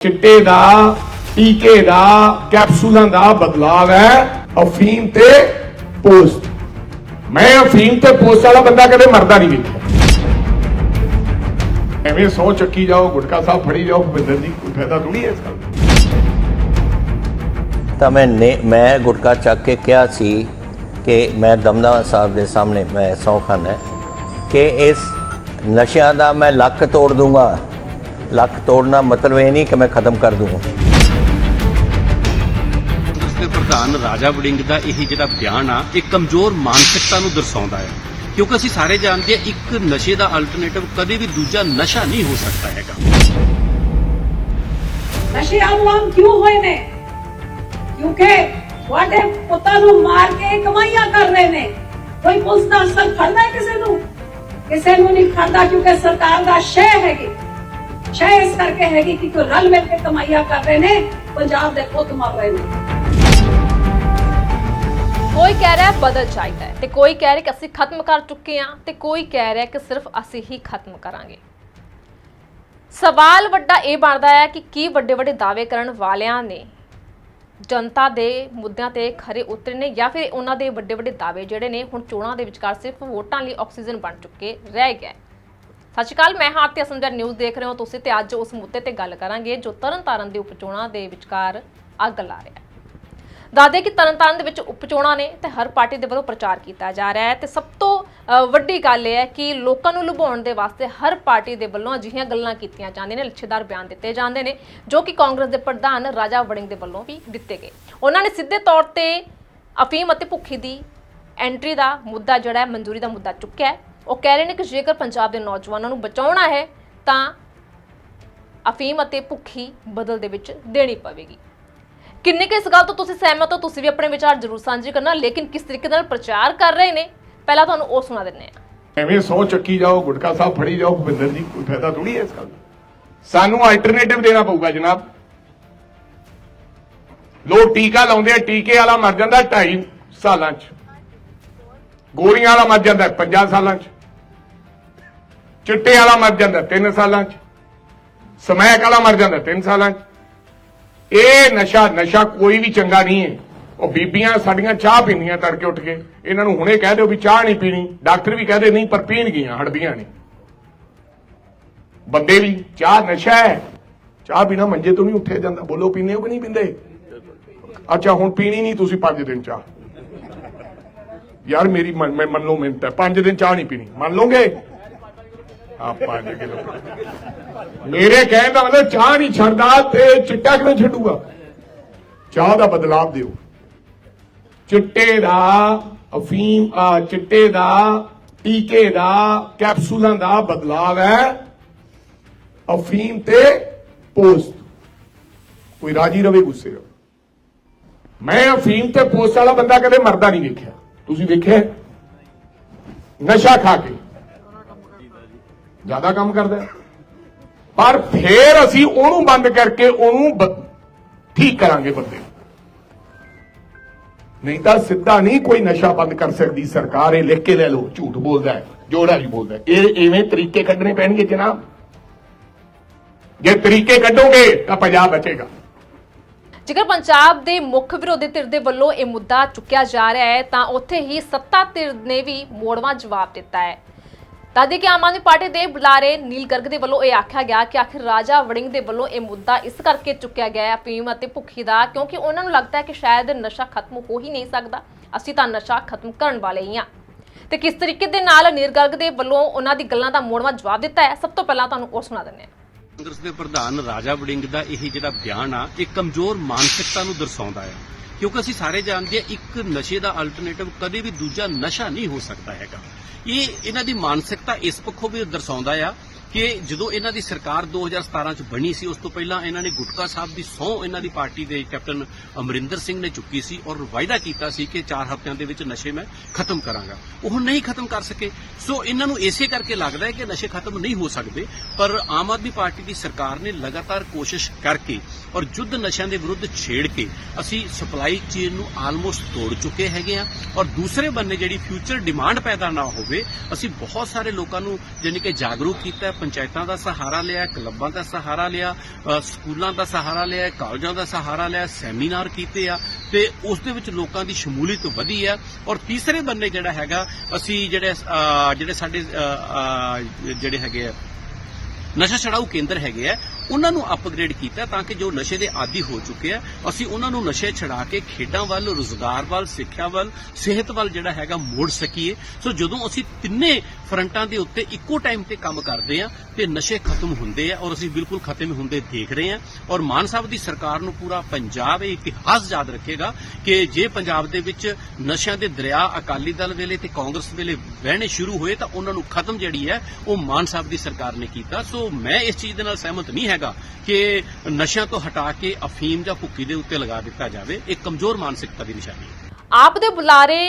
ਚਿੱਟੇ ਦਾ, ਟੀਕੇ ਦਾ, ਕੈਪਸੂਲਾਂ ਦਾ ਬਦਲਾਵ ਹੈ ਅਫੀਮ ਤੇ ਪੋਸਟ। ਮੈਂ ਅਫੀਮ ਤੇ ਪੋਸਟ ਵਾਲਾ ਬੰਦਾ ਕਦੇ ਮਰਦਾ ਨਹੀਂ ਵੇਖਿਆ। ਐਵੇਂ ਸੌ ਚੱਕੀ ਜਾਓ, ਗੁਟਕਾ ਸਾਹਿਬ ਫੜੀ ਜਾਓ ਭਵਿੰਦਰ ਜੀ, ਕੋਈ ਫਾਇਦਾ ਥੋੜੀ ਹੈ ਇਸ ਗੱਲ ਤਾਂ ਮੈਂ ਮੈਂ ਗੁਟਕਾ ਚੱਕ ਕੇ ਕਿਹਾ ਸੀ ਕਿ ਮੈਂ ਦਮਦਮਾ ਸਾਹਿਬ ਦੇ ਸਾਹਮਣੇ, ਮੈਂ ਸਹੁੰ ਖਾਨਾ ਹੈ ਕਿ ਇਸ ਨਸ਼ਿਆਂ ਦਾ ਮੈਂ ਲੱਕ ਤੋੜ ਦੂੰਗਾ। ਲੱਕ ਤੋੜਨਾ ਮਤਲਬ ਇਹ ਨਹੀਂ ਕਿ ਮੈਂ ਖਤਮ ਕਰ ਦੂੰਗਾ। ਕਾਂਗਰਸ ਦੇ ਪ੍ਰਧਾਨ ਰਾਜਾ ਵੜਿੰਗ ਦਾ ਇਹ ਜਿਹੜਾ ਬਿਆਨ ਆ ਇਹ ਕਮਜ਼ੋਰ ਮਾਨਸਿਕਤਾ ਨੂੰ ਦਰਸਾਉਂਦਾ ਹੈ। ਕਿਉਂਕਿ ਅਸੀਂ ਸਾਰੇ ਜਾਣਦੇ ਹਾਂ ਇੱਕ ਨਸ਼ੇ ਦਾ ਅਲਟਰਨੇਟਿਵ ਕਦੇ ਵੀ ਦੂਜਾ ਨਸ਼ਾ ਨਹੀਂ ਹੋ ਸਕਦਾ ਹੈਗਾ। ਨਸ਼ੇ ਆਮ ਕਿਉਂ ਹੋਏ ਨੇ? ਕਿਉਂਕਿ ਤੁਹਾਡੇ ਪੁੱਤਾਂ ਨੂੰ ਮਾਰ ਕੇ ਕਮਾਈਆਂ ਕਰ ਰਹੇ ਨੇ। ਕੋਈ ਪੁਲਿਸ ਦਾ ਅਸਲ ਫੜਦਾ ਕਿਸੇ ਨੂੰ? ਕਿਸੇ ਨੂੰ ਨਹੀਂ ਫੜਦਾ ਕਿਉਂਕਿ ਸਰਕਾਰ ਦਾ ਸ਼ੈ ਹੈਗੀ। ਸ਼ੈ ਇਸ ਕਰਕੇ ਹੈਗੀ ਕਿ ਕੋਈ ਰਲ ਮਿਲ ਕੇ ਕਮਾਈਆਂ ਕਰ ਰਹੇ ਨੇ, ਪੰਜਾਬ ਦੇ ਪੁੱਤ ਮਰ ਰਹੇ ਨੇ। ਕੋਈ ਕਹਿ ਰਿਹਾ ਬਦਲ ਚਾਹੀਦਾ ਤੇ ਕੋਈ ਕਹਿ ਰਿਹਾ ਕਿ ਅਸੀਂ ਖਤਮ ਕਰ ਚੁੱਕੇ ਹਾਂ ਤੇ ਕੋਈ ਕਹਿ ਰਿਹਾ ਕਿ ਸਿਰਫ ਅਸੀਂ ਹੀ ਖਤਮ ਕਰਾਂਗੇ। ਸਵਾਲ ਵੱਡਾ ਇਹ ਬਣਦਾ ਹੈ ਕਿ ਕੀ ਵੱਡੇ ਵੱਡੇ ਦਾਅਵੇ ਕਰਨ ਵਾਲਿਆਂ ਨੇ ਜਨਤਾ ਦੇ ਮੁੱਦਿਆਂ ਤੇ ਖਰੇ ਉਤਰੇ ਨੇ ਜਾਂ ਫਿਰ ਉਹਨਾਂ ਦੇ ਵੱਡੇ ਵੱਡੇ ਦਾਅਵੇ ਜਿਹੜੇ ਨੇ ਹੁਣ ਚੋਣਾਂ ਦੇ ਵਿਚਕਾਰ ਸਿਰਫ ਵੋਟਾਂ ਲਈ ਆਕਸੀਜਨ ਬਣ ਚੁੱਕੇ ਰਹਿ ਗਏ। ਸਤਿ ਸ਼੍ਰੀ ਅਕਾਲ, ਮੈਂ ਹਾਂ ਤੇ ਅਸਮਝਰ ਨਿਊਜ਼ ਦੇਖ ਰਹੇ ਹੋ। ਤੁਸੀਂ ਤੇ ਅੱਜ ਉਸ ਮੁੱਦੇ ਤੇ ਗੱਲ ਕਰਾਂਗੇ ਜੋ ਤਰਨਤਾਰਨ ਦੇ ਉਪਚੋਣਾਂ ਦੇ ਵਿਚਕਾਰ ਅੱਗ ਲਾ ਰਿਹਾ ਹੈ। ਦੱਸਦੇ ਕਿ ਤਰਨਤਾਰਨ ਦੇ ਵਿੱਚ ਉਪਚੋਣਾਂ ਨੇ ਤੇ ਹਰ ਪਾਰਟੀ ਦੇ ਵੱਲੋਂ ਪ੍ਰਚਾਰ ਕੀਤਾ ਜਾ ਰਿਹਾ ਹੈ ਤੇ ਸਭ ਤੋਂ ਵੱਡੀ ਗੱਲ ਇਹ ਹੈ ਕਿ ਲੋਕਾਂ ਨੂੰ ਲੁਭਾਉਣ ਦੇ ਵਾਸਤੇ ਹਰ ਪਾਰਟੀ ਦੇ ਵੱਲੋਂ ਅਜਿਹੀਆਂ ਗੱਲਾਂ ਕੀਤੀਆਂ ਜਾਂਦੀਆਂ ਨੇ, ਲੱਛੇਦਾਰ ਬਿਆਨ ਦਿੱਤੇ ਜਾਂਦੇ ਨੇ, ਜੋ ਕਿ ਕਾਂਗਰਸ ਦੇ ਪ੍ਰਧਾਨ ਰਾਜਾ ਵੜਿੰਗ ਦੇ ਵੱਲੋਂ ਵੀ ਦਿੱਤੇ ਗਏ। ਉਹਨਾਂ ਨੇ ਸਿੱਧੇ ਤੌਰ ਤੇ ਅਫੀਮ ਅਤੇ ਭੁੱਖੀ ਦੀ ਐਂਟਰੀ ਦਾ ਮੁੱਦਾ ਜਿਹੜਾ ਹੈ, ਮਨਜ਼ੂਰੀ ਦਾ ਮੁੱਦਾ ਚੁੱਕਿਆ ਉਹ ਕਹਿ ਰਹੇ ਨੇ ਕਿ ਜੇਕਰ ਪੰਜਾਬ ਦੇ ਨੌਜਵਾਨਾਂ ਨੂੰ ਬਚਾਉਣਾ ਹੈ, ਤਾਂ ਅਫੀਮ ਅਤੇ ਭੁੱਖੀ ਬਦਲ ਦੇ ਵਿੱਚ ਦੇਣੀ ਪਵੇਗੀ। ਕਿੰਨੇ ਕੁ ਇਸ ਗੱਲ ਤੋਂ ਤੁਸੀਂ ਸਹਿਮਤ ਹੋ? ਤੁਸੀਂ ਵੀ ਆਪਣੇ ਵਿਚਾਰ ਜ਼ਰੂਰ ਸਾਂਝੇ ਕਰਨਾ। ਲੇਕਿਨ ਕਿਸ ਤਰੀਕੇ ਨਾਲ ਪ੍ਰਚਾਰ ਕਰ ਰਹੇ ਨੇ? ਪਹਿਲਾਂ ਤੁਹਾਨੂੰ ਉਹ ਸੁਣਾ ਦਿੰਨੇ ਆ ਐਵੇਂ ਸੌ ਚੱਕੀ ਜਾਓ, ਗੁਟਕਾ ਸਾਹਿਬ ਫੜੀ ਜਾਓ ਭਵਿੰਦਰ ਜੀ, ਕੋਈ ਫਾਇਦਾ ਥੋੜੀ ਹੈ ਇਸ ਗੱਲ ਦਾ? ਸਾਨੂੰ ਅਲਟਰਨੇਟਿਵ ਦੇਣਾ ਪਊਗਾ, ਜਨਾਬ। ਲੋਕ ਟੀਕਾ ਲਾਉਂਦੇ ਆ, ਟੀਕੇ ਵਾਲਾ ਮਰ ਜਾਂਦਾ 2.5 ਸਾਲਾਂ 'ਚ। ਗੋਲੀਆਂ ਵਾਲਾ ਮਰ ਜਾਂਦਾ 5 ਸਾਲਾਂ 'ਚ, ਚਿੱਟੇ ਵਾਲਾ ਮਰ ਜਾਂਦਾ 3 ਸਾਲਾਂ 'ਚ, ਸਮੈਕ ਵਾਲਾ ਮਰ ਜਾਂਦਾ 3 ਸਾਲਾਂ 'ਚ। ਇਹ ਨਸ਼ਾ ਨਸ਼ਾ ਕੋਈ ਵੀ ਚੰਗਾ ਨਹੀਂ ਹੈ। ਉਹ ਬੀਬੀਆਂ ਸਾਡੀਆਂ ਚਾਹ ਪੀਂਦੀਆਂ ਤੜਕੇ ਉੱਠ ਕੇ। ਇਹਨਾਂ ਨੂੰ ਹੁਣੇ ਕਹਿ ਦਿਓ ਵੀ ਚਾਹ ਨਹੀਂ ਪੀਣੀ। ਡਾਕਟਰ ਵੀ ਕਹਦੇ ਨਹੀਂ, ਪਰ ਪੀਣਗੀਆਂ ਹਟਦੀਆਂ ਨਹੀਂ ਬੰਦੇ ਵੀ, ਚਾਹ ਨਸ਼ਾ ਹੈ। ਚਾਹ ਬਿਨਾ ਮੰਜੇ ਤੋਂ ਨਹੀਂ ਉੱਠਿਆ ਜਾਂਦਾ। ਬੋਲੋ ਪੀਂਦੇ ਹੋ ਕਿ ਨਹੀਂ ਪੀਂਦੇ? ਅੱਛਾ, ਹੁਣ ਪੀਣੀ ਨਹੀਂ, ਤੁਸੀਂ 5 ਦਿਨ ਚਾਹ। ਯਾਰ ਮੇਰੀ ਮੰਨ- ਮੈਂ ਮੰਨ ਲਓ ਮਿੰਟ ਹੈ 5 ਦਿਨ ਚਾਹ ਨਹੀਂ ਪੀਣੀ। ਮੰਨ ਲਓਗੇ? ਆ 5 ਕਿਲੋ ਮੇਰੇ ਕਹਿਣ ਦਾ ਮਤਲਬ ਚਾਹ ਨਹੀਂ ਛੱਡਦਾ ਤੇ ਚਿੱਟਾ ਕਿਵੇਂ ਛੱਡੂਗਾ? ਚਾਹ ਦਾ ਬਦਲਾਵ ਦਿਓ। ਚਿੱਟੇ ਦਾ ਅਫੀਮ, ਆ, ਚਿੱਟੇ ਦਾ, ਟੀਕੇ ਦਾ, ਕੈਪਸੂਲਾਂ ਦਾ ਬਦਲਾਵ ਹੈ। ਅਫੀਮ ਤੇ ਪੋਸਟ ਕੋਈ ਰਾਜੀ ਰਵੇ, ਗੁੱਸੇ ਰਵੇ। ਮੈਂ ਅਫੀਮ ਤੇ ਪੋਸਟ ਵਾਲਾ ਬੰਦਾ ਕਦੇ ਮਰਦਾ ਨਹੀਂ ਵੇਖਿਆ। ਤੁਸੀਂ ਵੇਖਿਆ ਨਸ਼ਾ ਖਾ ਕੇ। ਜ਼ਿਆਦਾ ਕੰਮ ਕਰਦਾ ਪਰ ਫੇਰ ਅਸੀਂ ਉਹਨੂੰ ਬੰਦ ਕਰਕੇ ਉਹਨੂੰ ਠੀਕ ਕਰਾਂਗੇ ਬੰਦੇ ਨਹੀਂ ਤਾਂ ਸਿੱਧਾ ਨਹੀਂ ਕੋਈ ਨਸ਼ਾ ਬੰਦ ਕਰ ਸਕਦੀ ਸਰਕਾਰ, ਇਹ ਲਿਖ ਕੇ ਲੈ ਲਓ, ਝੂਠ ਬੋਲਦਾ ਹੈ ਜੋੜਾ ਵੀ ਬੋਲਦਾ ਇਹ ਐਵੇਂ ਤਰੀਕੇ ਕੱਢਣੇ ਪੈਣਗੇ ਜਨਾਬ। ਜੇ ਤਰੀਕੇ ਕੱਢੋਗੇ ਤਾਂ ਪੰਜਾਬ ਬਚੇਗਾ। ਜੇਕਰ ਪੰਜਾਬ ਦੇ ਮੁੱਖ ਵਿਰੋਧੀ ਧਿਰ ਦੇ ਵੱਲੋਂ ਇਹ ਮੁੱਦਾ ਚੁੱਕਿਆ ਜਾ ਰਿਹਾ ਹੈ, ਤਾਂ ਉੱਥੇ ਹੀ ਸੱਤਾ ਧਿਰ ਨੇ ਵੀ ਮੋੜਵਾਂ ਜਵਾਬ ਦਿੱਤਾ ਹੈ। ਤਦੇ ਕਿ ਆਮ ਆਦਮੀ ਪਾਰਟੀ ਦੇ ਬੁਲਾਰੇ ਨੀਲ ਗਰਗ ਦੇ ਵੱਲੋਂ ਇਹ ਆਖਿਆ ਗਿਆ ਕਿ ਆਖਿਰ ਰਾਜਾ ਵੜਿੰਗ ਦੇ ਵੱਲੋਂ ਇਹ ਮੁੱਦਾ ਇਸ ਕਰਕੇ ਚੁੱਕਿਆ ਗਿਆ ਹੈ ਅਫੀਮ ਅਤੇ ਭੁੱਖੀ ਦਾ, ਕਿਉਂਕਿ ਉਹਨਾਂ ਨੂੰ ਲੱਗਦਾ ਹੈ ਕਿ ਸ਼ਾਇਦ ਨਸ਼ਾ ਖਤਮ ਹੋ ਹੀ ਨਹੀਂ ਸਕਦਾ। ਅਸੀਂ ਤਾਂ ਨਸ਼ਾ ਖਤਮ ਕਰਨ ਵਾਲੇ ਹੀ ਹਾਂ। ਤੇ ਕਿਸ ਤਰੀਕੇ ਦੇ ਨਾਲ ਨੀਲ ਗਰਗ ਦੇ ਵੱਲੋਂ ਉਹਨਾਂ ਦੀ ਗੱਲਾਂ ਦਾ ਮੋੜਵਾਂ ਜਵਾਬ ਦਿੱਤਾ ਹੈ, ਸਭ ਤੋਂ ਪਹਿਲਾਂ ਤੁਹਾਨੂੰ ਉਹ ਸੁਣਾ ਦਿੰਦੇ ਹਾਂ। ਕਾਂਗਰਸ ਦੇ ਪ੍ਰਧਾਨ ਰਾਜਾ ਵੜਿੰਗ ਦਾ ਇਹ ਜਿਹੜਾ ਬਿਆਨ ਆ, ਇਹ ਕਮਜ਼ੋਰ ਮਾਨਸਿਕਤਾ ਨੂੰ ਦਰਸਾਉਂਦਾ ਹੈ ਕਿਉਂਕਿ ਅਸੀਂ ਸਾਰੇ ਜਾਣਦੇ ਹਾਂ ਇੱਕ ਨਸ਼ੇ ਦਾ ਅਲਟਰਨੇਟਿਵ ਕਦੇ ਵੀ ਦੂਜਾ ਨਸ਼ਾ ਨਹੀਂ ਹੋ ਸਕਦਾ ਹੈਗਾ। ਇਹ, ਇਹਨਾਂ ਦੀ ਮਾਨਸਿਕਤਾ ਇਸ ਪੱਖੋਂ ਵੀ ਦਰਸਾਉਂਦਾ ਆ ਕਿ ਜਦੋਂ ਇਹਨਾਂ ਦੀ ਸਰਕਾਰ 2017 ਚ ਬਣੀ ਸੀ, ਉਸ ਤੋਂ ਪਹਿਲਾਂ ਇਹਨਾਂ ਨੇ ਗੁਟਕਾ ਸਾਹਿਬ ਦੀ ਸਹੁੰ ਇਹਨਾਂ ਦੀ ਪਾਰਟੀ ਦੇ ਕੈਪਟਨ ਅਮਰਿੰਦਰ ਸਿੰਘ ਨੇ ਚੁੱਕੀ ਸੀ ਔਰ ਵਾਅਦਾ ਕੀਤਾ ਸੀ ਕਿ 4 ਹਫ਼ਤਿਆਂ ਦੇ ਵਿੱਚ ਨਸ਼ੇ ਮੈਂ ਖਤਮ ਕਰਾਂਗਾ। ਉਹ ਨਹੀਂ ਖਤਮ ਕਰ ਸਕੇ। ਸੋ ਇਹਨਾਂ ਨੂੰ ਇਸੇ ਕਰਕੇ ਲੱਗਦਾ ਹੈ ਕਿ ਨਸ਼ੇ ਖਤਮ ਨਹੀਂ ਹੋ ਸਕਦੇ, ਪਰ ਆਮ ਆਦਮੀ ਪਾਰਟੀ ਦੀ ਸਰਕਾਰ ਨੇ ਲਗਾਤਾਰ ਕੋਸ਼ਿਸ਼ ਕਰਕੇ ਔਰ ਯੁੱਧ ਨਸ਼ਿਆਂ ਦੇ ਵਿਰੁੱਧ ਛੇੜ ਕੇ ਅਸੀਂ ਸਪਲਾਈ ਚੇਨ ਨੂੰ ਆਲਮੋਸਟ ਤੋੜ ਚੁੱਕੇ ਹੈਗੇ ਆ ਔਰ ਦੂਸਰੇ ਬੰਨੇ ਜਿਹੜੀ ਫਿਊਚਰ ਡਿਮਾਂਡ ਪੈਦਾ ਨਾ ਹੋਵੇ, ਅਸੀਂ ਬਹੁਤ ਸਾਰੇ ਲੋਕਾਂ ਨੂੰ ਜਾਣੀ ਕਿ ਜਾਗਰੂਕ ਕੀਤਾ ਪੰਚਾਇਤਾਂ ਦਾ ਸਹਾਰਾ ਲਿਆ, ਕਲੱਬਾਂ ਦਾ ਸਹਾਰਾ ਲਿਆ ਸਕੂਲਾਂ ਦਾ ਸਹਾਰਾ ਲਿਆ, ਕਾਲਜਾਂ ਦਾ ਸਹਾਰਾ ਲਿਆ, ਸੈਮੀਨਾਰ ਕੀਤੇ ਆ ਤੇ ਉਸ ਦੇ ਵਿੱਚ ਲੋਕਾਂ ਦੀ ਸ਼ਮੂਲੀਅਤ ਵਧੀ ਆ। ਔਰ ਤੀਸਰੇ ਬੰਨੇ ਜਿਹੜਾ ਹੈਗਾ, ਅਸੀਂ ਜਿਹੜੇ ਜਿਹੜੇ ਸਾਡੇ ਜਿਹੜੇ ਹੈਗੇ ਆ ਨਸ਼ਾ ਛਡਾਊ ਕੇਂਦਰ ਹੈਗੇ ਆ, ਉਹਨਾਂ ਨੂੰ ਅਪਗ੍ਰੇਡ ਕੀਤਾ ਤਾਂ ਕਿ ਜੋ ਨਸ਼ੇ ਦੇ ਆਦੀ ਹੋ ਚੁੱਕੇ ਆ, ਅਸੀਂ ਉਹਨਾਂ ਨੂੰ ਨਸ਼ੇ ਛਡਾ ਕੇ ਖੇਡਾਂ ਵੱਲ, ਰੋਜ਼ਗਾਰ ਵੱਲ, ਸਿੱਖਿਆ ਵੱਲ, ਸਿਹਤ ਵੱਲ ਜਿਹੜਾ ਹੈਗਾ ਮੋੜ ਸਕੀਏ। ਸੋ ਜਦੋਂ ਅਸੀਂ ਤਿੰਨੇ ਫਰੰਟਾਂ ਦੇ ਉੱਤੇ ਇੱਕੋ ਟਾਈਮ ਤੇ ਕੰਮ ਕਰਦੇ ਆ, ਤੇ ਨਸ਼ੇ ਖਤਮ ਹੁੰਦੇ ਆ ਔਰ ਅਸੀਂ ਬਿਲਕੁਲ ਖਤਮ ਹੁੰਦੇ ਦੇਖ ਰਹੇ ਆ, ਔਰ ਮਾਨ ਸਾਹਿਬ ਦੀ ਸਰਕਾਰ ਨੂੰ ਪੂਰਾ ਪੰਜਾਬ ਇਹ ਇਤਿਹਾਸ ਯਾਦ ਰੱਖੇਗਾ ਕਿ ਜੇ ਪੰਜਾਬ ਦੇ ਵਿੱਚ ਨਸ਼ਿਆਂ ਦੇ ਦਰਿਆ ਅਕਾਲੀ ਦਲ ਵੇਲੇ ਤੇ ਕਾਂਗਰਸ ਵੇਲੇ ਵਹਿਣੇ ਸ਼ੁਰੂ ਹੋਏ ਤਾਂ ਉਹਨਾਂ ਨੂੰ ਖਤਮ ਜਿਹੜੀ ਹੈ ਉਹ ਮਾਨ ਸਾਹਿਬ ਦੀ ਸਰਕਾਰ ਨੇ ਕੀਤਾ। ਸੋ ਸੋ ਮੈਂ ਇਸ ਚੀਜ਼ ਦੇ ਨਾਲ ਸਹਿਮਤ ਨਹੀਂ ਹੈਗਾ ਕਿ ਨਸ਼ਿਆਂ ਤੋਂ ਹਟਾ ਕੇ ਅਫੀਮ ਜਾਂ ਭੁੱਕੀ ਦੇ ਉੱਤੇ ਲਗਾ ਦਿੱਤਾ ਜਾਵੇ, ਇਹ ਕਮਜ਼ੋਰ ਮਾਨਸਿਕਤਾ ਦੀ ਨਿਸ਼ਾਨੀ ਹੈ। ਆਪ ਦੇ ਬੁਲਾਰੇ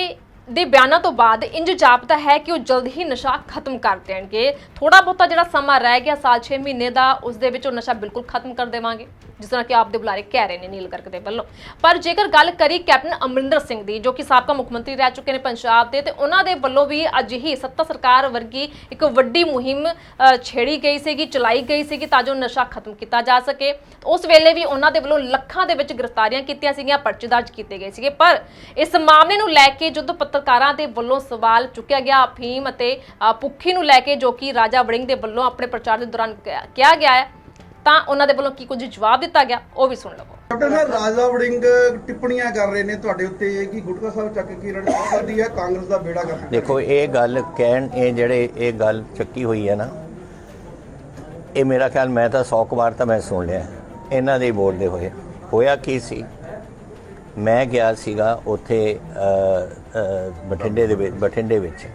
ਦੇ ਬਿਆਨਾਂ ਤੋਂ ਬਾਅਦ ਇੰਜ ਜਾਪਦਾ ਹੈ ਕਿ ਉਹ ਜਲਦ ਹੀ ਨਸ਼ਾ ਖਤਮ ਕਰ ਦੇਣਗੇ। ਥੋੜਾ ਬਹੁਤਾ ਜਿਹੜਾ ਸਮਾਂ ਰਹਿ ਗਿਆ, ਸਾਲ 6 ਮਹੀਨੇ ਦਾ, ਉਸ ਦੇ ਵਿੱਚ ਉਹ ਨਸ਼ਾ ਬਿਲਕੁਲ ਖਤਮ ਕਰ ਦੇਵਾਂਗੇ। ਜਿਸ ਤਰ੍ਹਾਂ ਕਿ ਆਪ ਦੇ ਬੁਲਾਰੇ ਕਹਿ ਰਹੇ ਨੇ ਨੀਲ ਗਰਗ ਦੇ ਵੱਲੋਂ। ਪਰ ਜੇਕਰ ਗੱਲ ਕਰੀ ਕੈਪਟਨ ਅਮਰਿੰਦਰ ਸਿੰਘ ਦੀ ਜੋ ਕਿ ਸਾਬਕਾ ਮੁੱਖ ਮੰਤਰੀ ਰਹਿ ਚੁੱਕੇ ਨੇ ਪੰਜਾਬ ਦੇ ਤੇ ਉਹਨਾਂ ਦੇ ਵੱਲੋਂ ਵੀ ਅੱਜ ਹੀ ਸੱਤਾ ਸਰਕਾਰ ਵਰਗੀ ਇੱਕ ਵੱਡੀ ਮੁਹਿੰਮ ਛੇੜੀ ਗਈ ਸੀਗੀ ਚਲਾਈ ਗਈ ਸੀਗੀ ਤਾਂ ਜੋ ਨਸ਼ਾ ਖਤਮ ਕੀਤਾ ਜਾ ਸਕੇ। ਉਸ ਵੇਲੇ ਵੀ ਉਹਨਾਂ ਦੇ ਵੱਲੋਂ ਲੱਖਾਂ ਦੇ ਵਿੱਚ ਗ੍ਰਿਫਤਾਰੀਆਂ ਕੀਤੀਆਂ ਸੀਗੀਆਂ ਪਰਚੇ ਦਰਜ ਕੀਤੇ ਗਏ ਸੀਗੇ। ਪਰ ਇਸ ਮਾਮਲੇ ਨੂੰ ਲੈ ਕੇ ਜਦੋਂ ਪੱਤਰਕਾਰਾਂ ਦੇ ਵੱਲੋਂ ਸਵਾਲ ਚੁੱਕਿਆ ਗਿਆ। ਅਫੀਮ ਅਤੇ ਅ, ਭੁੱਖੀ ਨੂੰ ਲੈ ਕੇ ਜੋ ਕਿ ਰਾਜਾ ਵੜਿੰਗ ਦੇ ਵੱਲੋਂ ਆਪਣੇ ਪ੍ਰਚਾਰ ਦੇ ਦੌਰਾਨ ਕਿਹਾ ਕਿਹਾ ਗਿਆ ਹੈ। ਤਾਂ ਉਹਨਾਂ ਦੇ ਵੱਲੋਂ ਕੀ ਕੁਝ ਜਵਾਬ ਦਿੱਤਾ ਗਿਆ ਉਹ ਵੀ ਸੁਣ ਲਵੋ। ਕੈਪਟਨ ਸਾਹਿਬ ਰਾਜਾ ਵੜਿੰਗ ਟਿੱਪਣੀਆਂ ਕਰ ਰਹੇ ਨੇ ਤੁਹਾਡੇ ਉੱਤੇ ਕਿ ਗੁਟਕਾ ਸਾਹਿਬ ਚੱਕ ਕੇ ਰਣਜੀਤ ਕਰਦੀ ਹੈ ਕਾਂਗਰਸ ਦਾ ਬੇੜਾ ਕਰ ਦੇਖੋ ਇਹ ਗੱਲ ਕਹਿਣ ਇਹ ਜਿਹੜੇ ਇਹ ਗੱਲ ਚੱਕੀ ਹੋਈ ਹੈ ਨਾ ਇਹ ਮੇਰਾ ਖਿਆਲ ਮੈਂ ਤਾਂ 100 ਕੁ ਵਾਰ ਤਾਂ ਮੈਂ ਸੁਣ ਲਿਆ। ਇਹਨਾਂ ਦੇ ਬੋਲਦੇ ਹੋਏ। ਹੋਇਆ ਕੀ ਸੀ? ਮੈਂ ਗਿਆ ਸੀਗਾ ਉੱਥੇ ਬਠਿੰਡੇ ਦੇ ਵਿੱਚ ਬਠਿੰਡੇ ਵਿੱਚ।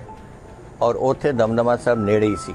ਔਰ ਉੱਥੇ ਦਮਦਮਾ ਸਾਹਿਬ ਨੇੜੇ ਹੀ ਸੀ।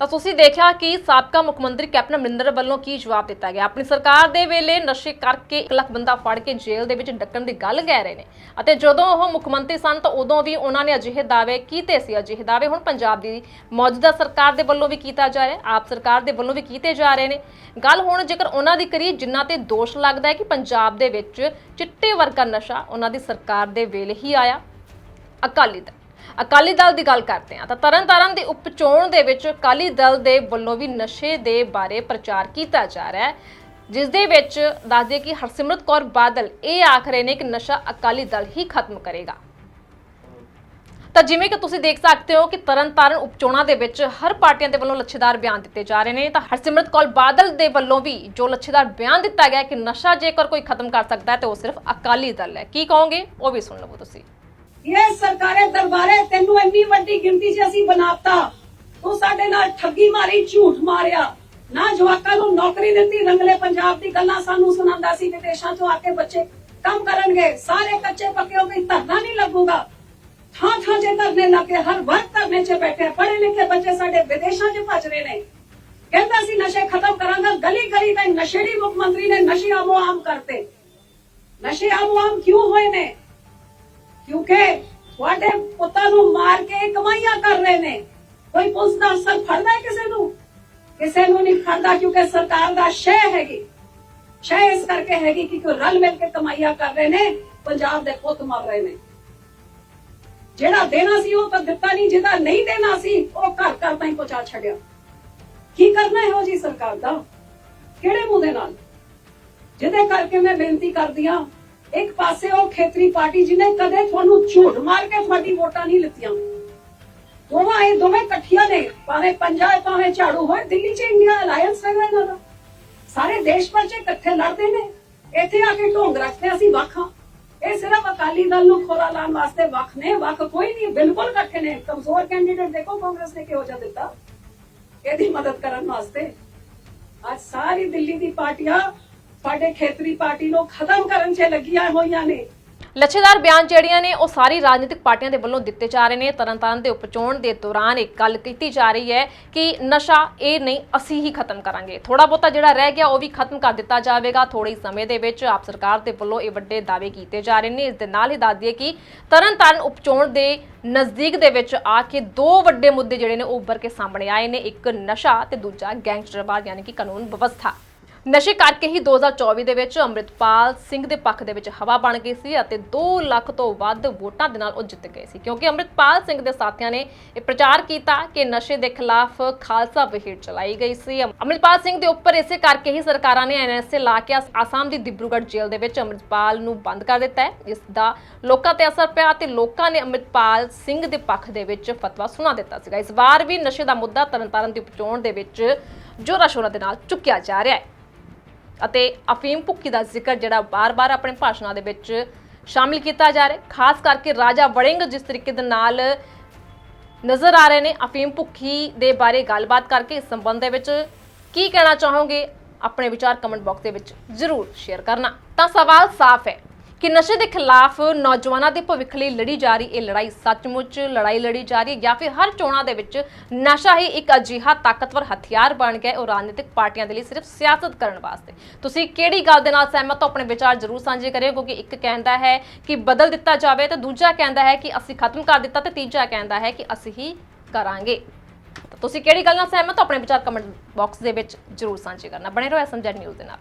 ਤਾਂ ਤੁਸੀਂ ਦੇਖਿਆ ਕਿ ਸਾਬਕਾ ਮੁੱਖ ਮੰਤਰੀ ਕੈਪਟਨ ਅਮਰਿੰਦਰ ਵੱਲੋਂ ਕੀ ਜਵਾਬ ਦਿੱਤਾ ਗਿਆ? ਆਪਣੀ ਸਰਕਾਰ ਦੇ ਵੇਲੇ ਨਸ਼ੇ ਕਰਕੇ 1 ਲੱਖ ਬੰਦਾ ਫੜ ਕੇ ਜੇਲ੍ਹ ਦੇ ਵਿੱਚ ਡੱਕਣ ਦੀ ਗੱਲ ਕਹਿ ਰਹੇ ਨੇ। ਅਤੇ ਜਦੋਂ ਉਹ ਮੁੱਖ ਮੰਤਰੀ ਸਨ ਤਾਂ ਉਦੋਂ ਵੀ ਉਹਨਾਂ ਨੇ ਅਜਿਹੇ ਦਾਅਵੇ ਕੀਤੇ ਸੀ। ਅਜਿਹੇ ਦਾਅਵੇ ਹੁਣ ਪੰਜਾਬ ਦੀ ਮੌਜੂਦਾ ਸਰਕਾਰ ਦੇ ਵੱਲੋਂ ਵੀ ਕੀਤਾ ਜਾ ਰਿਹਾ ਆਪ ਸਰਕਾਰ ਦੇ ਵੱਲੋਂ ਵੀ ਕੀਤੇ ਜਾ ਰਹੇ ਨੇ। ਗੱਲ ਹੁਣ ਜੇਕਰ ਉਹਨਾਂ ਦੀ ਕਰੀਏ, ਜਿਨ੍ਹਾਂ ਤੇ ਦੋਸ਼ ਲੱਗਦਾ ਹੈ ਕਿ ਪੰਜਾਬ ਦੇ ਵਿੱਚ ਚਿੱਟੇ ਵਰਗਾ ਨਸ਼ਾ ਉਹਨਾਂ ਦੀ ਸਰਕਾਰ ਦੇ ਵੇਲੇ ਹੀ ਆਇਆ। ਅਕਾਲੀ ਦਲ। ਅਕਾਲੀ ਦਲ ਦੀ ਗੱਲ ਕਰਦੇ ਹਾਂ ਤਾਂ ਤਰਨਤਾਰਨ ਦੀ ਉਪਚੋਣ ਦੇ ਵਿੱਚ ਅਕਾਲੀ ਦਲ ਦੇ ਵੱਲੋਂ ਵੀ ਨਸ਼ੇ ਦੇ ਬਾਰੇ ਪ੍ਰਚਾਰ ਕੀਤਾ ਜਾ ਰਿਹਾ ਹੈ, ਜਿਸ ਦੇ ਵਿੱਚ ਦੱਸਦੇ ਕਿ ਹਰਸਿਮਰਤ ਕੌਰ ਬਾਦਲ ਇਹ ਆਖ ਰਹੇ ਨੇ ਕਿ ਨਸ਼ਾ ਅਕਾਲੀ ਦਲ ਹੀ ਖਤਮ ਕਰੇਗਾ। ਤਾਂ ਜਿਵੇਂ ਕਿ ਤੁਸੀਂ ਦੇਖ ਸਕਦੇ ਹੋ ਕਿ ਤਰਨਤਾਰਨ ਉਪਚੋਣਾਂ ਦੇ ਵਿੱਚ ਹਰ ਪਾਰਟੀਆਂ ਦੇ ਵੱਲੋਂ ਲੱਛੇਦਾਰ ਬਿਆਨ ਦਿੱਤੇ ਜਾ ਰਹੇ ਨੇ ਤਾਂ ਹਰਸਿਮਰਤ ਕੌਰ ਬਾਦਲ ਦੇ ਵੱਲੋਂ ਵੀ ਜੋ ਲੱਛੇਦਾਰ ਬਿਆਨ ਦਿੱਤਾ ਗਿਆ ਕਿ ਨਸ਼ਾ ਜੇਕਰ ਕੋਈ ਖਤਮ ਕਰ ਸਕਦਾ ਹੈ, ਤੇ ਉਹ ਸਿਰਫ ਅਕਾਲੀ ਦਲ ਹੈ। ਕੀ ਕਹੋਗੇ? ਉਹ ਵੀ ਸੁਣ ਲਵੋ ਤੁਸੀਂ। ਇਹ ਸਰਕਾਰੇ ਦਰਬਾਰੇ, ਤੈਨੂੰ ਇੰਨੀ ਵੱਡੀ ਗਿਣਤੀ 'ਚ ਅਸੀਂ ਬਣਾਤਾ। ਤੂੰ ਸਾਡੇ ਨਾਲ ਠੱਗੀ ਮਾਰੀ, ਝੂਠ ਮਾਰਿਆ। ਨਾ ਜਵਾਕਾਂ ਨੂੰ ਨੌਕਰੀ ਦਿੱਤੀ, ਰੰਗਲੇ ਪੰਜਾਬ ਦੀ ਗੱਲਾਂ ਸਾਨੂੰ ਸੁਣਾਉਂਦਾ ਸੀ, ਵਿਦੇਸ਼ਾਂ 'ਚੋਂ ਆ ਕੇ ਬੱਚੇ ਕੰਮ ਕਰਨਗੇ। ਸਾਰੇ ਕੱਚੇ ਪੱਕੇ ਹੋ ਗਏ ਧਰਨਾ ਨਹੀਂ ਲੱਗੂਗਾ। ਥਾਂ ਥਾਂ ਜੇ ਧਰਨੇ ਲੱਗੇ ਹਰ ਵਕਤ ਧਰਨੇ 'ਚ ਬੈਠੇ ਪੜ੍ਹੇ ਲਿਖੇ ਬੱਚੇ ਸਾਡੇ ਵਿਦੇਸ਼ਾਂ 'ਚ ਭੱਜ ਰਹੇ ਨੇ। ਕਹਿੰਦਾ ਸੀ, ਨਸ਼ੇ ਖਤਮ ਕਰਾਂਗਾ, ਗਲੀ ਗਲੀ ਤੇ ਨਸ਼ੇੜੀ ਮੁੱਖ ਮੰਤਰੀ ਨੇ ਨਸ਼ੇ ਆਮੋ ਆਮ ਕਰਤੇ। ਨਸ਼ੇ ਆਮੋ ਆਮ ਕਿਉਂ ਹੋਏ ਨੇ? ਕਿਉਂਕਿ ਤੁਹਾਡੇ ਪੁੱਤਾਂ ਨੂੰ ਮਾਰ ਕੇ ਕਮਾਈਆਂ ਕਰ ਰਹੇ ਨੇ। ਕੋਈ ਪੁਲਿਸ ਦਾ ਅਫਸਰ ਫੜਦਾ ਹੈ ਕਿਸੇ ਨੂੰ? ਕਿਸੇ ਨੂੰ ਨਹੀਂ ਫੜਦਾ ਕਿਉਂਕਿ ਸਰਕਾਰ ਦਾ ਸ਼ੈ ਹੈਗੀ। ਸ਼ੈ ਇਸ ਕਰਕੇ ਹੈਗੀ ਕਿ ਕੋਈ ਰਲ ਮਿਲ ਕੇ ਕਮਾਈਆਂ ਕਰ ਰਹੇ ਨੇ, ਪੰਜਾਬ ਦੇ ਪੁੱਤ ਮਰ ਰਹੇ ਨੇ। ਜਿਹੜਾ ਦੇਣਾ ਸੀ ਉਹ ਤਾਂ ਦਿੱਤਾ ਨਹੀਂ, ਜਿਹਦਾ ਨਹੀਂ ਦੇਣਾ ਸੀ, ਉਹ ਘਰ ਘਰ ਤਾਈਂ ਪਹੁੰਚਾ ਛੱਡਿਆ। ਕੀ ਕਰਨਾ ਇਹੋ ਜੀ ਸਰਕਾਰ ਦਾ? ਕਿਹੜੇ ਮੂੰਹ ਦੇ ਨਾਲ? ਜਿਹਦੇ ਕਰਕੇ ਮੈਂ ਬੇਨਤੀ ਕਰਦੀ ਹਾਂ ਇੱਕ ਪਾਸੇ ਉਹ ਖੇਤਰੀ ਪਾਰਟੀ ਜਿਹਨੇ ਕਦੇ ਤੁਹਾਨੂੰ ਝੂਠ ਮਾਰ ਕੇ ਤੁਹਾਡੀ ਵੋਟਾਂ ਨਹੀਂ ਲਿੱਤੀਆਂ। ਦੋਵਾਂ ਇਹ ਦੋਵੇਂ ਇਕੱਠੀਆਂ ਨੇ, ਭਾਵੇਂ ਪੰਜਾਬ, ਭਾਵੇਂ ਝਾੜੂ ਹੋਏ ਦਿੱਲੀ 'ਚ ਇੰਡੀਆ ਅਲਾਈਅੰਸ ਹੈਗਾ ਇਹਨਾਂ ਦਾ। ਸਾਰੇ ਦੇਸ਼ ਭਰ 'ਚ ਇਕੱਠੇ ਲੜਦੇ ਨੇ। ਇੱਥੇ ਆ ਕੇ ਢੋਂਗ ਰੱਖਦੇ ਅਸੀਂ ਵੱਖ ਹਾਂ। ਇਹ ਸਿਰਫ ਅਕਾਲੀ ਦਲ ਨੂੰ ਖੋਰਾ ਲਾਉਣ ਵਾਸਤੇ ਵੱਖ ਨੇ, ਵੱਖ ਕੋਈ ਨਹੀਂ, ਬਿਲਕੁਲ ਇਕੱਠੇ ਨੇ। ਕਮਜ਼ੋਰ ਕੈਂਡੀਡੇਟ ਦੇਖੋ ਕਾਂਗਰਸ ਨੇ ਕਿਹੋ ਜਿਹਾ ਦਿੱਤਾ। ਇਹਦੀ ਮਦਦ ਕਰਨ ਵਾਸਤੇ। ਅੱਜ ਸਾਰੀ ਦਿੱਲੀ ਦੀ ਪਾਰਟੀਆਂ ਸਾਡੇ ਖੇਤਰੀ ਪਾਰਟੀ ਨੂੰ ਖਤਮ ਕਰਨ 'ਚ ਲੱਗੀਆਂ ਹੋਈਆਂ ਨੇ। ਲੱਛੇਦਾਰ ਬਿਆਨ ਜਿਹੜੀਆਂ ਨੇ, ਉਹ ਸਾਰੀ ਰਾਜਨੀਤਿਕ ਪਾਰਟੀਆਂ ਦੇ ਵੱਲੋਂ ਦਿੱਤੇ ਜਾ ਰਹੇ ਨੇ। ਤਰਨਤਾਰਨ ਦੇ ਉਪਚੋਣ ਦੇ ਦੌਰਾਨ ਇੱਕ ਗੱਲ ਕੀਤੀ ਜਾ ਰਹੀ ਹੈ ਕਿ ਨਸ਼ਾ ਇਹ ਨਹੀਂ, ਅਸੀਂ ਹੀ ਖਤਮ ਕਰਾਂਗੇ। ਥੋੜਾ ਬਹੁਤਾ ਜਿਹੜਾ ਰਹਿ ਗਿਆ, ਉਹ ਵੀ ਖਤਮ ਕਰ ਦਿੱਤਾ ਜਾਵੇਗਾ। ਥੋੜੇ ਸਮੇਂ ਦੇ ਵਿੱਚ ਆਪ ਸਰਕਾਰ ਦੇ ਵੱਲੋਂ ਇਹ ਵੱਡੇ ਦਾਅਵੇ ਕੀਤੇ ਜਾ ਰਹੇ ਨੇ। ਇਸ ਦੇ ਨਾਲ ਹੀ ਦੱਸ ਦਈਏ ਕਿ ਤਰਨਤਾਰਨ ਉਪਚੋਣ ਦੇ ਨਜ਼ਦੀਕ ਦੇ ਵਿੱਚ ਆ ਕੇ ਦੋ ਵੱਡੇ ਮੁੱਦੇ ਜਿਹੜੇ ਨੇ, ਉਹ ਉੱਭਰ ਕੇ ਸਾਹਮਣੇ ਆਏ ਨੇ। ਇੱਕ ਨਸ਼ਾ ਤੇ ਦੂਜਾ ਗੈਂਗਸਟਰਵਾਦ, ਯਾਨੀ ਕਿ ਕਾਨੂੰਨ ਵਿਵਸਥਾ। ਨਸ਼ੇ ਕਰਕੇ ਹੀ 2024 ਦੇ ਵਿੱਚ ਅੰਮ੍ਰਿਤਪਾਲ ਸਿੰਘ ਦੇ ਪੱਖ ਦੇ ਵਿੱਚ ਹਵਾ ਬਣ ਗਈ ਸੀ ਅਤੇ 2 ਲੱਖ ਤੋਂ ਵੱਧ ਵੋਟਾਂ ਦੇ ਨਾਲ ਉਹ ਜਿੱਤ ਗਏ ਸੀ। ਕਿਉਂਕਿ ਅੰਮ੍ਰਿਤਪਾਲ ਸਿੰਘ ਦੇ ਸਾਥੀਆਂ ਨੇ ਇਹ ਪ੍ਰਚਾਰ ਕੀਤਾ ਕਿ ਨਸ਼ੇ ਦੇ ਖਿਲਾਫ ਖਾਲਸਾ ਵਿਹੀਰ ਚਲਾਈ ਗਈ ਸੀ। ਅੰਮ੍ਰਿਤਪਾਲ ਸਿੰਘ ਦੇ ਉੱਪਰ ਇਸੇ ਕਰਕੇ ਹੀ ਸਰਕਾਰਾਂ ਨੇ ਐਨਐਸਏ ਲਾ ਕੇ ਆਸ- ਆਸਾਮ ਦੀ ਦਿਬਰੂਗੜ੍ਹ ਜੇਲ੍ਹ ਦੇ ਵਿੱਚ ਅੰਮ੍ਰਿਤਪਾਲ ਨੂੰ ਬੰਦ ਕਰ ਦਿੱਤਾ ਹੈ। ਇਸ ਦਾ ਲੋਕਾਂ ਤੇ ਅਸਰ ਪਿਆ ਤੇ ਲੋਕਾਂ ਨੇ ਅੰਮ੍ਰਿਤਪਾਲ ਸਿੰਘ ਦੇ ਪੱਖ ਦੇ ਵਿੱਚ ਫਤਵਾ ਸੁਣਾ ਦਿੱਤਾ ਸੀਗਾ। ਇਸ ਵਾਰ ਵੀ ਨਸ਼ੇ ਦਾ ਮੁੱਦਾ ਤਰਨਤਾਰਨ ਦੀ ਉਪਚੋਣ ਦੇ ਵਿੱਚ ਜੋਰਾ ਸ਼ੋਰਾ ਦੇ ਨਾਲ ਚੁੱਕਿਆ ਜਾ ਰਿਹਾ ਹੈ। ਅਤੇ ਅਫੀਮ ਭੁੱਕੀ ਦਾ ਜ਼ਿਕਰ ਜਿਹੜਾ ਬਾਰ-ਬਾਰ ਆਪਣੇ ਭਾਸ਼ਣਾਂ ਦੇ ਵਿੱਚ ਸ਼ਾਮਿਲ ਕੀਤਾ ਜਾ ਰਿਹਾ ਖਾਸ ਕਰਕੇ ਰਾਜਾ ਵੜਿੰਗ ਜਿਸ ਤਰੀਕੇ ਦੇ ਨਾਲ ਨਜ਼ਰ ਆ ਰਹੇ ਨੇ ਅਫੀਮ ਭੁੱਕੀ ਦੇ ਬਾਰੇ ਗੱਲਬਾਤ ਕਰਕੇ, ਇਸ ਸੰਬੰਧ ਦੇ ਵਿੱਚ ਕੀ ਕਹਿਣਾ ਚਾਹੋਗੇ? ਆਪਣੇ ਵਿਚਾਰ ਕਮੈਂਟ ਬਾਕਸ ਦੇ ਵਿੱਚ ਜ਼ਰੂਰ ਸ਼ੇਅਰ ਕਰਨਾ। ਤਾਂ ਸਵਾਲ ਸਾਫ਼ ਹੈ ਕਿ ਨਸ਼ੇ ਦੇ ਖਿਲਾਫ ਨੌਜਵਾਨਾਂ ਦੇ ਭਵਿੱਖ ਲਈ ਲੜੀ ਜਾ ਰਹੀ ਇਹ ਲੜਾਈ ਸੱਚਮੁੱਚ ਲੜਾਈ ਲੜੀ ਜਾ ਰਹੀ ਹੈ ਜਾਂ ਫਿਰ ਹਰ ਚੋਣਾਂ ਦੇ ਵਿੱਚ ਨਸ਼ਾ ਹੀ ਇੱਕ ਅਜਿਹਾ ਤਾਕਤਵਰ ਹਥਿਆਰ ਬਣ ਗਿਆ ਹੈ ਉਹ ਰਾਜਨੀਤਿਕ ਪਾਰਟੀਆਂ ਦੇ ਲਈ ਸਿਰਫ ਸਿਆਸਤ ਕਰਨ ਵਾਸਤੇ। ਤੁਸੀਂ ਕਿਹੜੀ ਗੱਲ ਦੇ ਨਾਲ ਸਹਿਮਤ ਹੋ? ਆਪਣੇ ਵਿਚਾਰ ਜ਼ਰੂਰ ਸਾਂਝੇ ਕਰਿਓ, ਕਿਉਂਕਿ ਇੱਕ ਕਹਿੰਦਾ ਹੈ ਕਿ ਬਦਲ ਦਿੱਤਾ ਜਾਵੇ ਤੇ ਦੂਜਾ ਕਹਿੰਦਾ ਹੈ ਕਿ ਅਸੀਂ ਖਤਮ ਕਰ ਦਿੱਤਾ ਤੇ ਤੀਜਾ ਕਹਿੰਦਾ ਹੈ ਕਿ ਅਸੀਂ ਹੀ ਕਰਾਂਗੇ। ਤਾਂ ਤੁਸੀਂ ਕਿਹੜੀ ਗੱਲ ਨਾਲ ਸਹਿਮਤ ਹੋ? ਆਪਣੇ ਵਿਚਾਰ ਕਮੈਂਟ ਬਾਕਸ ਦੇ ਵਿੱਚ ਜ਼ਰੂਰ ਸਾਂਝੇ ਕਰਨਾ। ਬਣੇ ਰਹੋ ਐਸਐਮਜੈਡ ਨਿਊਜ਼ ਦੇ ਨਾਲ।